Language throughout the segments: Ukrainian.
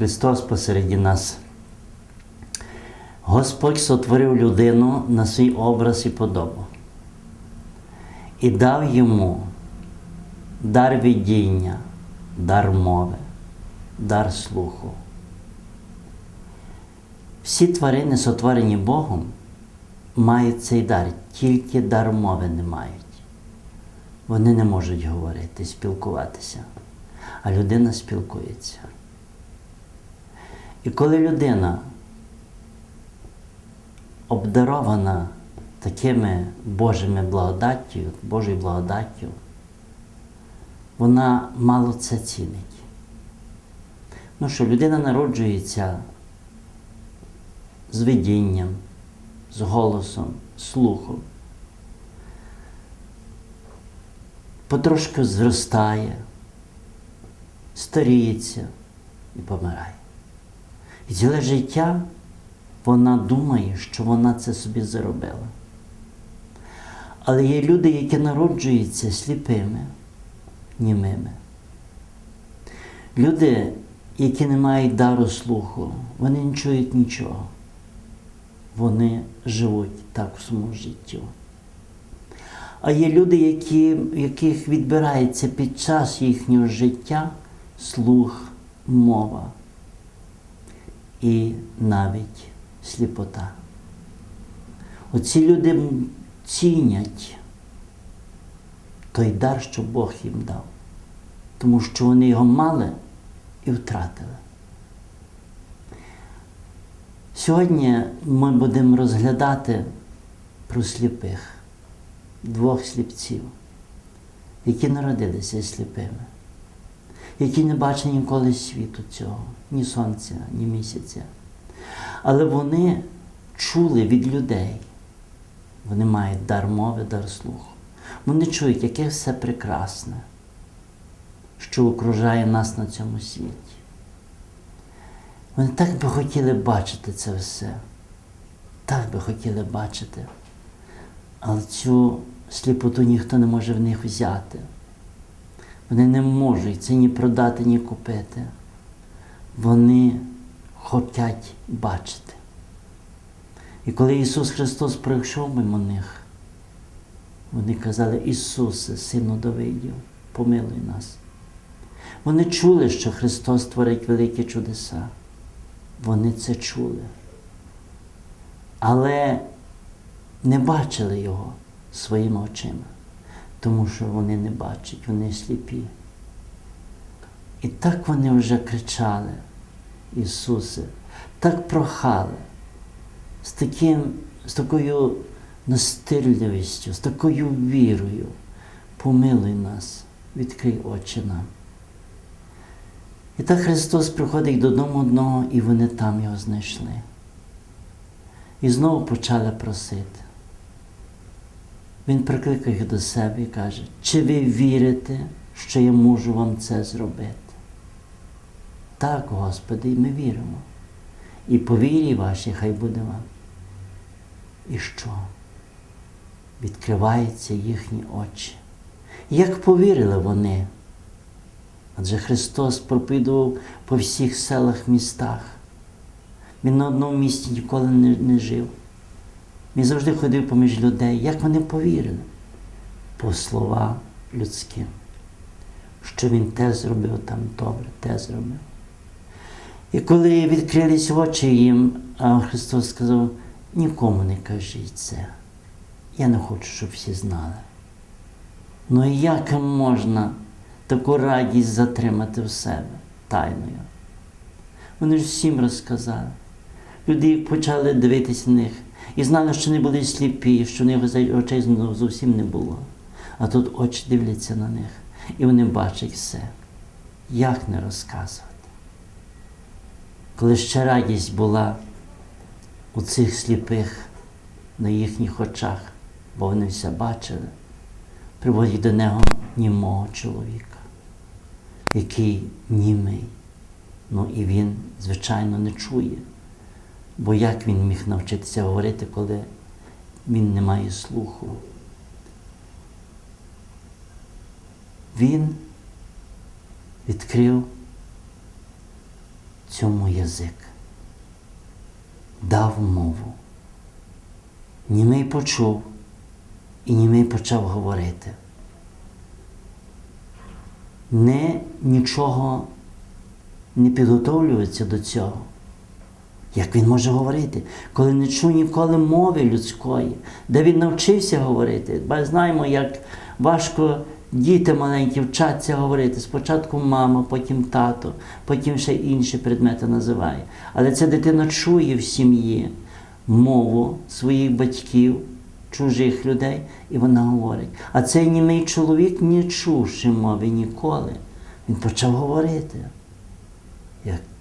Христос посереді нас. Господь сотворив людину на свій образ і подобу і дав йому дар видіння, дар мови, дар слуху. Всі тварини, сотворені Богом, мають цей дар, тільки дар мови не мають. Вони не можуть говорити, спілкуватися, а людина спілкується. І коли людина обдарована такими Божими благодаттю, Божою благодаттю, вона мало це цінить. Ну що, людина народжується з видінням, з голосом, слухом. Потрошки зростає, старіється і помирає. Ціле життя вона думає, що вона це собі заробила. Але є люди, які народжуються сліпими, німими. Люди, які не мають дару слуху, вони не чують нічого. Вони живуть так в своєму життю. А є люди, які, яких відбирається під час їхнього життя слух, мова і навіть сліпота. Оці люди цінять той дар, що Бог їм дав, тому що вони його мали і втратили. Сьогодні ми будемо розглядати про сліпих, двох сліпців, які народилися сліпими, які не бачили ніколи світу цього, ні сонця, ні місяця. Але вони чули від людей. Вони мають дар мови, дар слуху. Вони чують, яке все прекрасне, що окружає нас на цьому світі. Вони так би хотіли бачити це все. Так би хотіли бачити. Але цю сліпоту ніхто не може в них взяти. Вони не можуть це ні продати, ні купити. Вони хочуть бачити. І коли Ісус Христос прийшов мимо них, вони казали, Ісусе, Сину Давидів, помилуй нас. Вони чули, що Христос творить великі чудеса. Вони це чули. Але не бачили Його своїми очима, тому що вони не бачать, вони сліпі. І так вони вже кричали, Ісусе, так прохали, з, таким, з такою настирливістю, з такою вірою. Помилуй нас, відкрий очі нам. І так Христос приходить додому одного, і вони там його знайшли. І знову почали просити. Він прикликав їх до себе і каже, чи ви вірите, що я можу вам це зробити? Так, Господи, і ми віримо. І по вірі вашій хай буде вам. І що? Відкриваються їхні очі. Як повірили вони? Адже Христос проповідував по всіх селах, містах. Він на одному місці ніколи не, не жив. Він завжди ходив поміж людей. Як вони повірили? По слова людським. Що він те зробив там добре, те зробив. І коли відкрились очі їм, Христос сказав, нікому не кажіть це. Я не хочу, щоб всі знали. Ну і як можна таку радість затримати в себе тайною? Вони ж всім розказали. Люди почали дивитися на них і знали, що вони були сліпі, що в них очей зовсім не було. А тут очі дивляться на них, і вони бачать все. Як не розказувати? Коли ще радість була у цих сліпих на їхніх очах, бо вони все бачили, приводять до нього німого чоловіка, який німий. Ну і він, звичайно, не чує. Бо як він міг навчитися говорити, коли він не має слуху? Він відкрив цьому язик, дав мову. Німий почув, і німий почав говорити. Не нічого не підготовлюється до цього. Як він може говорити, коли не чув ніколи мови людської, де він навчився говорити? Бо знаємо, як важко діти маленькі вчаться говорити. Спочатку мама, потім тато, потім ще інші предмети називає. Але ця дитина чує в сім'ї мову своїх батьків, чужих людей, і вона говорить. А цей німий чоловік, не чувши мови ніколи, він почав говорити.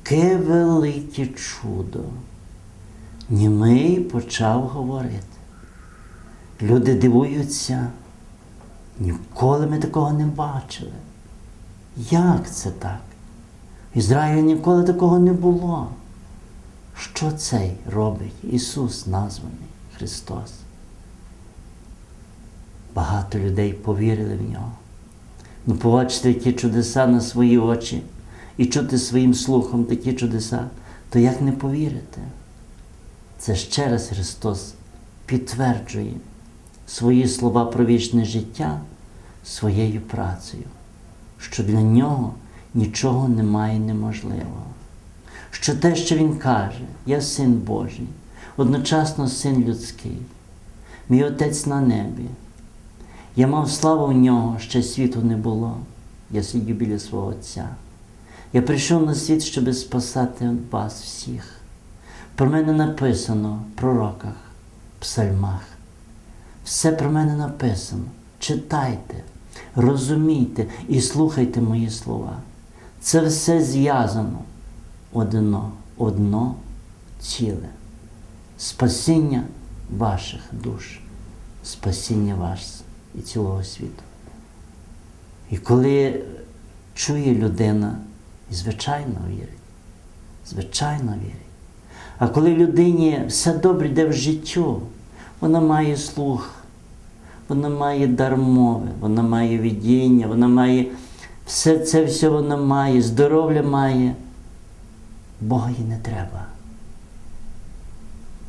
Яке велике чудо. Німий почав говорити. Люди дивуються. Ніколи ми такого не бачили. Як це так? В Ізраїлі ніколи такого не було. Що цей робить Ісус названий Христос? Багато людей повірили в нього. Ну, побачити такі чудеса на свої очі і чути своїм слухом такі чудеса, то як не повірити? Це ще раз Христос підтверджує свої слова про вічне життя своєю працею, що для нього нічого немає неможливого. Що те, що Він каже, я син Божий, одночасно син людський, мій Отець на небі. Я мав славу в нього, ще світу не було. Я сидів біля свого Отця. Я прийшов на світ, щоб спасати вас всіх. Про мене написано в пророках, псальмах. Все про мене написано. Читайте, розумійте і слухайте мої слова. Це все зв'язано одно, одно ціле. Спасіння ваших душ, спасіння вас і цілого світу. І коли чує людина, і звичайно вірить, звичайно вірить. А коли людині все добре йде в життю, вона має слух, вона має дар мови, вона має видіння, вона має все це все вона має, здоров'я має. Бога їй не треба.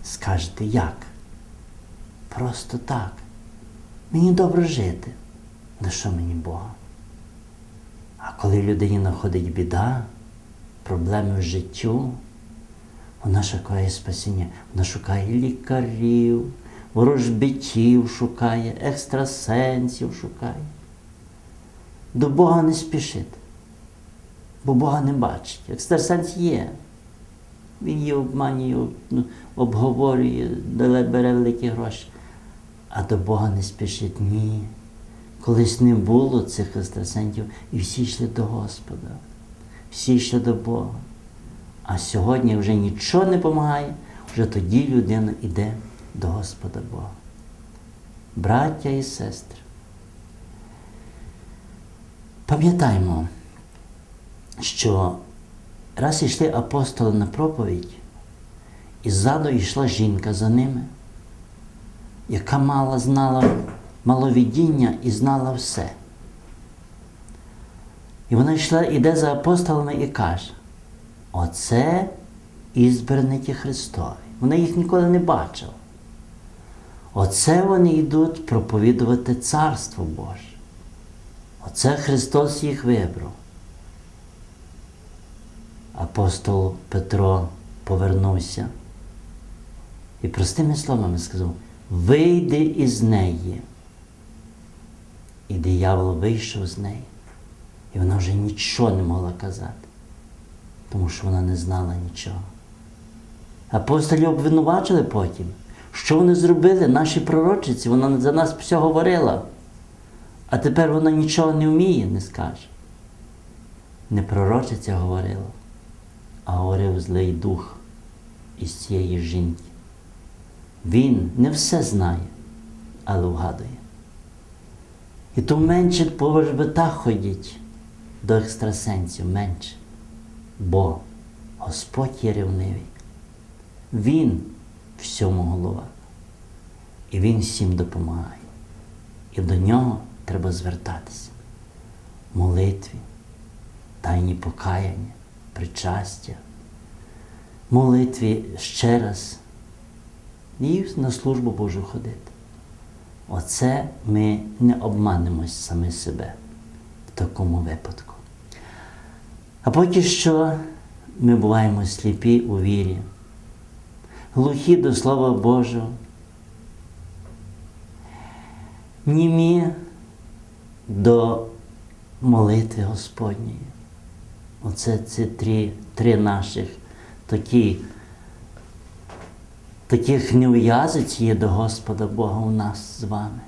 Скажете, як? Просто так. Мені добре жити. На що мені Бога? Коли людині находить біда, проблеми в життю, вона шукає спасіння, вона шукає лікарів, ворожбитів шукає, екстрасенсів шукає. До Бога не спішить, бо Бога не бачить. Екстрасенс є. Він її обманює, ну, обговорює, бере великі гроші. А до Бога не спішить ні. Колись не було цих екстрасенсів, і всі йшли до Господа, всі йшли до Бога. А сьогодні вже нічого не допомагає, вже тоді людина йде до Господа Бога. Браття і сестри. Пам'ятаймо, що раз йшли апостоли на проповідь, і ззаду йшла жінка за ними, яка мала знала маловідіння і знала все. І вона йшла, іде за апостолами і каже, оце ізбраники Христові. Вона їх ніколи не бачила. Оце вони йдуть проповідувати Царство Боже. Оце Христос їх вибрав. Апостол Петро повернувся і простими словами сказав: вийди із неї. І диявол вийшов з неї. І вона вже нічого не могла казати, тому що вона не знала нічого. Апостолі обвинувачили потім, що вони зробили, наші пророчиці, вона за нас все говорила, а тепер вона нічого не вміє, не скаже. Не пророчиця говорила, а говорив злий дух із цієї жінки. Він не все знає, але вгадує. І то менше по вербетах ходіть до екстрасенсів, менше. Бо Господь є ревнивий. Він всьому голова. І Він всім допомагає. І до нього треба звертатися. Молитві, тайні покаяння, причастя, молитві ще раз і на службу Божу ходити. Оце ми не обманемось самі себе в такому випадку. А поки що ми буваємо сліпі у вірі, глухі до Слова Божого, німі до молитви Господньої. Оце ці три, три наших такі, таких неув'язиць є до Господа Бога у нас з вами.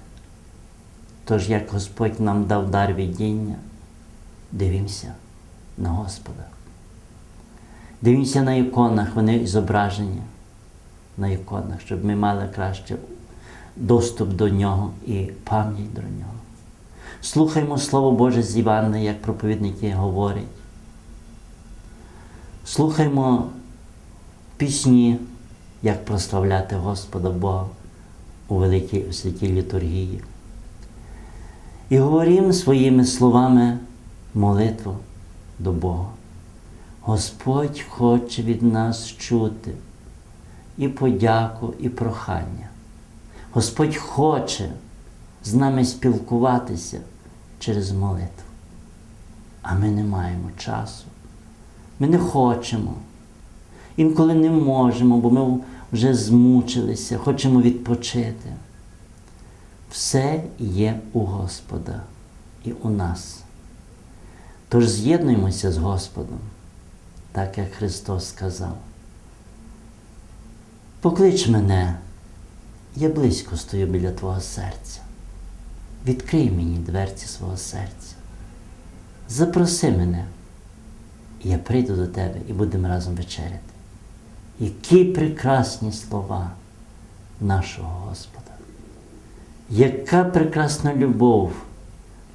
Тож, як Господь нам дав дар видіння, дивімося на Господа. Дивімося на іконах, вони зображені на іконах, щоб ми мали краще доступ до нього і пам'ять до нього. Слухаймо Слово Боже з Івана, як проповідники говорять. Слухаймо пісні, як прославляти Господа Бога у великій у святій літургії. І говоримо своїми словами молитву до Бога. Господь хоче від нас чути і подяку, і прохання. Господь хоче з нами спілкуватися через молитву. А ми не маємо часу. Ми не хочемо. Інколи не можемо, бо ми вже змучилися, хочемо відпочити. Все є у Господа і у нас. Тож з'єднуємося з Господом, так як Христос сказав. Поклич мене, я близько стою біля Твого серця. Відкрий мені дверці свого серця. Запроси мене, і я прийду до тебе і будемо разом вечеряти. Які прекрасні слова нашого Господа. Яка прекрасна любов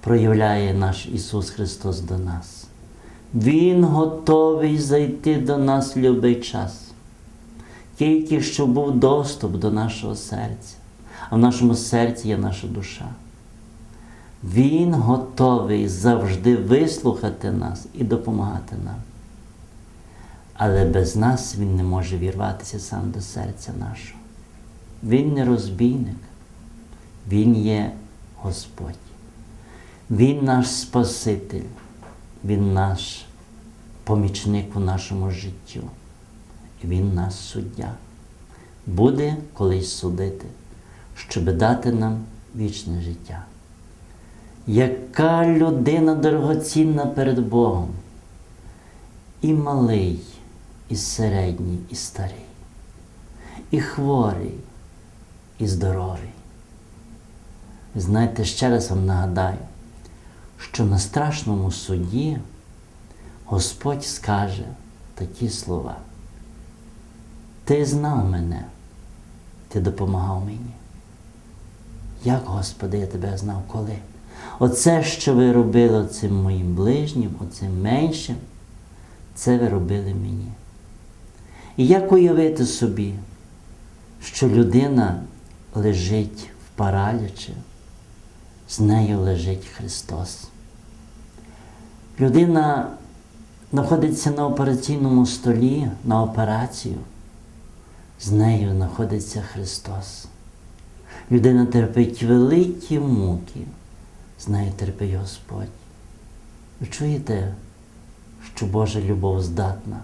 проявляє наш Ісус Христос до нас. Він готовий зайти до нас в будь-який час. Тільки щоб був доступ до нашого серця, а в нашому серці є наша душа. Він готовий завжди вислухати нас і допомагати нам. Але без нас Він не може вірватися сам до серця нашого. Він не розбійник, Він є Господь. Він наш Спаситель, Він наш помічник у нашому життю. Він наш суддя. Буде колись судити, щоб дати нам вічне життя. Яка людина дорогоцінна перед Богом? І малий, і середній, і старий, і хворий, і здоровий. Знаєте, ще раз вам нагадаю, що на страшному суді Господь скаже такі слова. Ти знав мене, ти допомагав мені. Як, Господи, я тебе знав коли? Оце, що ви робили цим моїм ближнім, оцим меншим, це ви робили мені. І як уявити собі, що людина лежить в паралічі, з нею лежить Христос. Людина знаходиться на операційному столі на операцію, з нею знаходиться Христос. Людина терпить великі муки, з нею терпить Господь. Ви чуєте, що Божа любов здатна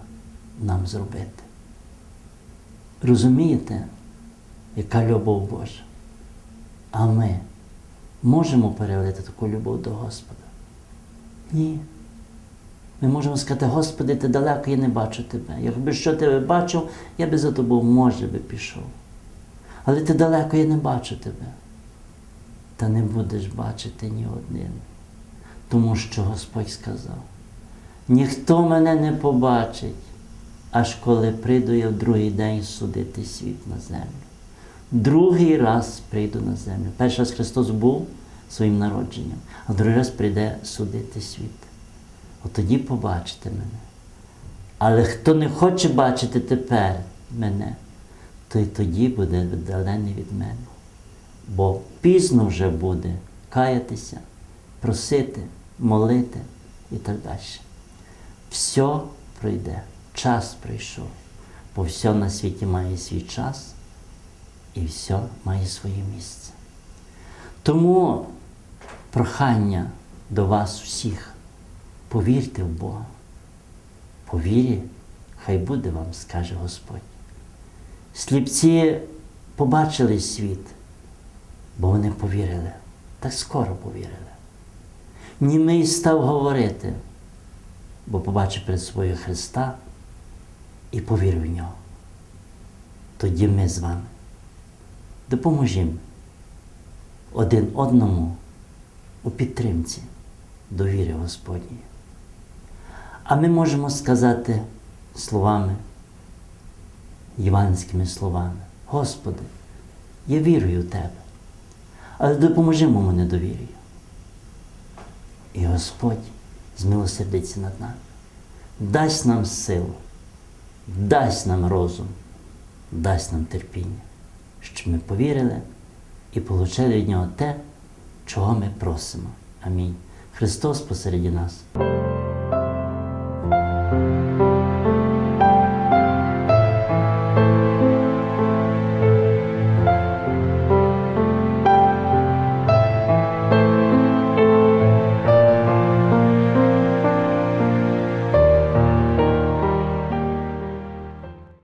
нам зробити? Розумієте, яка любов Божа? А ми можемо перевелити таку любов до Господа? Ні. Ми можемо сказати, Господи, ти далеко, я не бачу тебе. Якби що тебе бачив, я би за тобою, може би, пішов. Але ти далеко, я не бачу тебе. Та не будеш бачити ні один. Тому що Господь сказав: ніхто мене не побачить, аж коли прийду я в другий день судити світ на землю. Другий раз прийду на землю. Перший раз Христос був своїм народженням, а другий раз прийде судити світ. От тоді побачите мене. Але хто не хоче бачити тепер мене, то й тоді буде віддалений від мене. Бо пізно вже буде каятися, просити, молити і так далі. Все пройде, час прийшов. бо все на світі має свій час і все має своє місце. Тому прохання до вас усіх, повірте в Бога. По вірі, хай буде вам, скаже Господь. Сліпці побачили світ, бо вони повірили, так скоро повірили. Німий став говорити, бо побачив перед собою Христа і повірив в нього. Тоді ми з вами допоможімо один одному у підтримці довіри Господньої. А ми можемо сказати словами, євангельськими словами, Господи, я вірую в Тебе, але допоможи моєму недовір'ю. І Господь змилосердиться над нами, дасть нам силу, дасть нам розум, дасть нам терпіння, щоб ми повірили і отримали від Нього те, чого ми просимо. Амінь. Христос посереді нас.